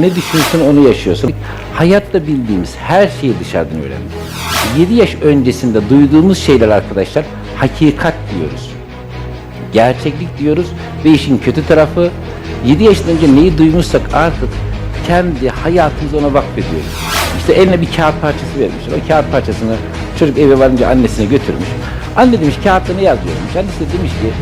Ne düşünsün onu yaşıyorsun. Hayatta bildiğimiz her şeyi dışarıdan öğrendik. 7 yaş öncesinde duyduğumuz şeyler arkadaşlar hakikat diyoruz. Gerçeklik diyoruz ve işin kötü tarafı 7 yaşından önce neyi duymuşsak artık kendi hayatımızı ona vakfediyoruz. İşte eline bir kağıt parçası vermişler. O kağıt parçasını çocuk eve varınca annesine götürmüş. Anne demiş kağıtta ne yazıyormuş? Annesi de demiş ki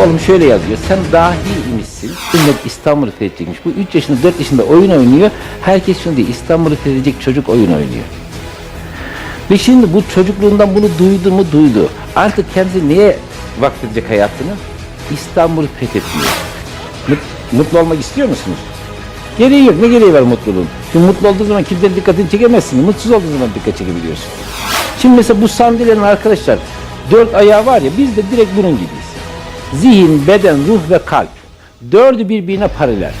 oğlum şöyle yazıyor. Sen dahi imişsin. Ümmet İstanbul'u fethedecekmiş. Bu 3 yaşında 4 yaşında oyun oynuyor. Herkes şunu diyor İstanbul'u fethedecek çocuk oyun oynuyor. Ve şimdi bu çocukluğundan bunu duydu mu duydu. Artık kendisi neye vakfedecek hayatını? İstanbul'u fethetmiyor. Mut- Mutlu olmak istiyor musunuz? Gereği yok. Ne gereği var mutluluğun? Çünkü mutlu olduğun zaman kimsenin dikkatini çekemezsin. Mutsuz olduğun zaman dikkat çekebiliyorsun. Şimdi mesela bu sandalyenin arkadaşlar dört ayağı var ya biz de direkt bunun gibiyiz. Zihin, beden, ruh ve kalp. Dördü birbirine paralel.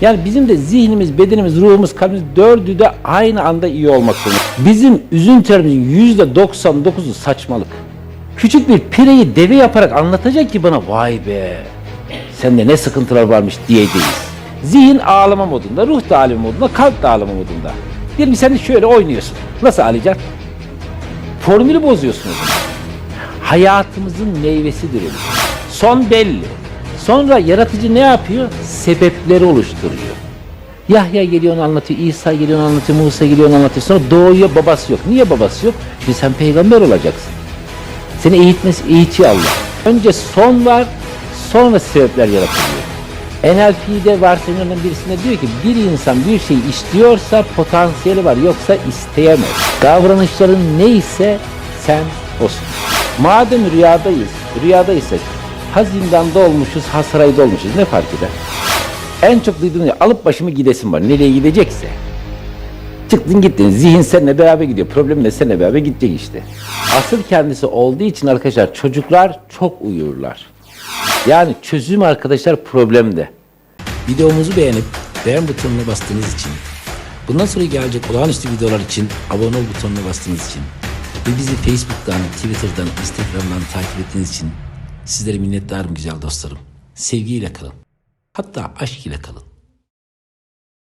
Yani bizim de zihnimiz, bedenimiz, ruhumuz, kalbimiz dördü de aynı anda iyi olmak zorunda. Bizim üzüntülerimizin yüzde 99'u saçmalık. Küçük bir pireyi deve yaparak anlatacak ki bana vay be sende ne sıkıntılar varmış diyeceğiz. Zihin ağlama modunda, ruh da ağlama modunda, kalp de ağlama modunda. Diyelim sen de şöyle oynuyorsun. Nasıl ağlayacaksın? Formülü bozuyorsun o zaman. Hayatımızın meyvesidir. Son belli. Sonra yaratıcı ne yapıyor? Sebepleri oluşturuyor. Yahya geliyor onu anlatıyor, İsa geliyor onu anlatıyor, Musa geliyor onu anlatıyor. Sonra doğuyor babası yok. Niye babası yok? Çünkü sen peygamber olacaksın. Seni eğitmesi, eğitiyor Allah. Önce son var, sonra sebepler yaratılıyor. NLP'de varsayımlarından birisinde diyor ki bir insan bir şey istiyorsa potansiyeli var yoksa isteyemez. Davranışların neyse sen olsun. Madem rüyadayız, rüyadaysak ha zindanda olmuşuz ha sarayda olmuşuz ne fark eder? En çok duyduğum alıp başımı gidesim var nereye gidecekse. Çıktın gittin. Zihin seninle beraber gidiyor. Problem de seninle beraber gidecek işte. Asıl kendisi olduğu için arkadaşlar çocuklar çok uyurlar. Yani çözüm arkadaşlar problemde. Videomuzu beğenip beğen butonuna bastığınız için, bundan sonra gelecek olağanüstü videolar için abone ol butonuna bastığınız için ve bizi Facebook'tan, Twitter'dan, Instagram'dan takip ettiğiniz için sizlere minnettarım güzel dostlarım. Sevgiyle kalın. Hatta aşk ile kalın.